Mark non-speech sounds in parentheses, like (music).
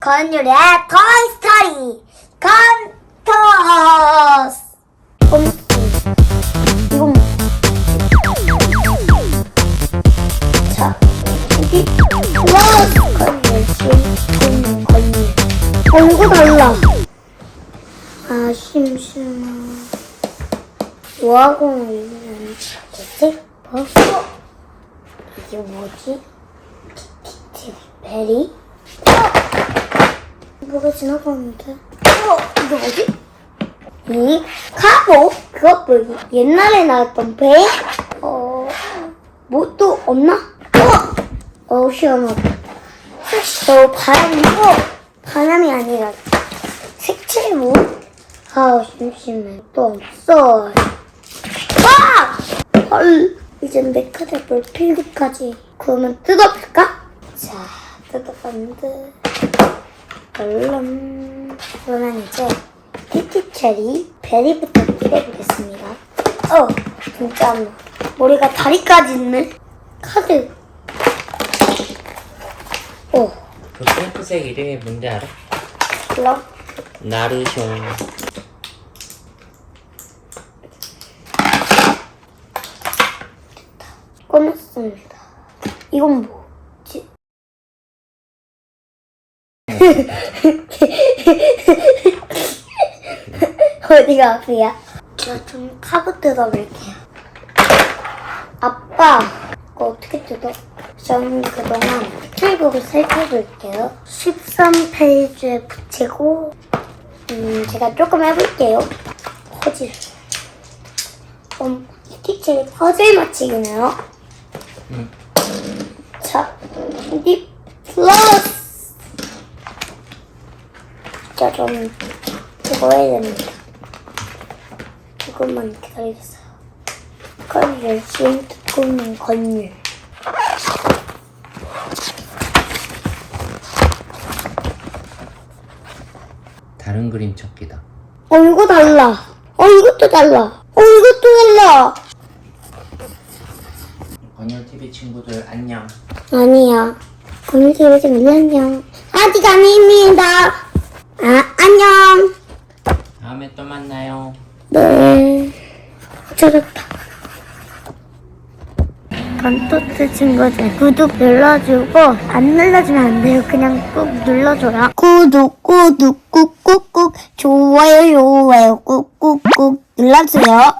건율의 토이스토리 컨토스 이건 자 여기 건율 심 건율 어 이거 달라 아 심심하 뭐하고 있는 거지? 뭐? 어? 이게 뭐지? 베리? 뭐가 지나가는데? 어, 이거 뭐지? 이 카보? 그것 뭐 옛날에 나왔던 배? 어, 뭐 또 없나? 어, 어 시원하다. 어, 바람이고 바람이 아니라 색칠물? 아, 심심해. 또 없어. 와! 헐, 이젠 메카드 볼 필드까지. 그러면 뜯어볼까? 자, 뜯어봤는데. 얼른 그러면 이제 티티체리 베리부터 뜯어보겠습니다. 어, 진짜 머리가 다리까지 있네. 카드. 오, 그 핑크색 이름이 뭔지 알아? 그럼 나르숑 꺼냈습니다. 이건 뭐 (laughs) 어디가 아프야? 저좀 카드 뜯어볼게요. 아빠, 이거 어떻게 뜯어? 저는 그동안 툴북을 살펴볼게요. 13페이지에 붙이고, 음, 제가 조금 해볼게요. 퍼즐. 음, 티체리 퍼즐 맞히기네요. 응. 자, 립 플러스. 자, 좀 이거 해야 됩니다. 조금만 기다리겠어요. 그럼 열심히 듣고 있는 건율. 다른 그림 찾기다 어, 이거 달라. 어, 이것도 달라. 어, 이것도 달라. 건율 TV 친구들 안녕 아니야. 건율 TV는 안녕. 아직 아닙니다. 아, 안녕. 다음에 또 만나요 네. 찾았다. 건토트 친구들 구독 눌러주고 안 눌러주면 안 돼요. 그냥 꾹 눌러줘요. 구독 구독 꾹꾹꾹 좋아요 좋아요 꾹꾹꾹 눌러주세요.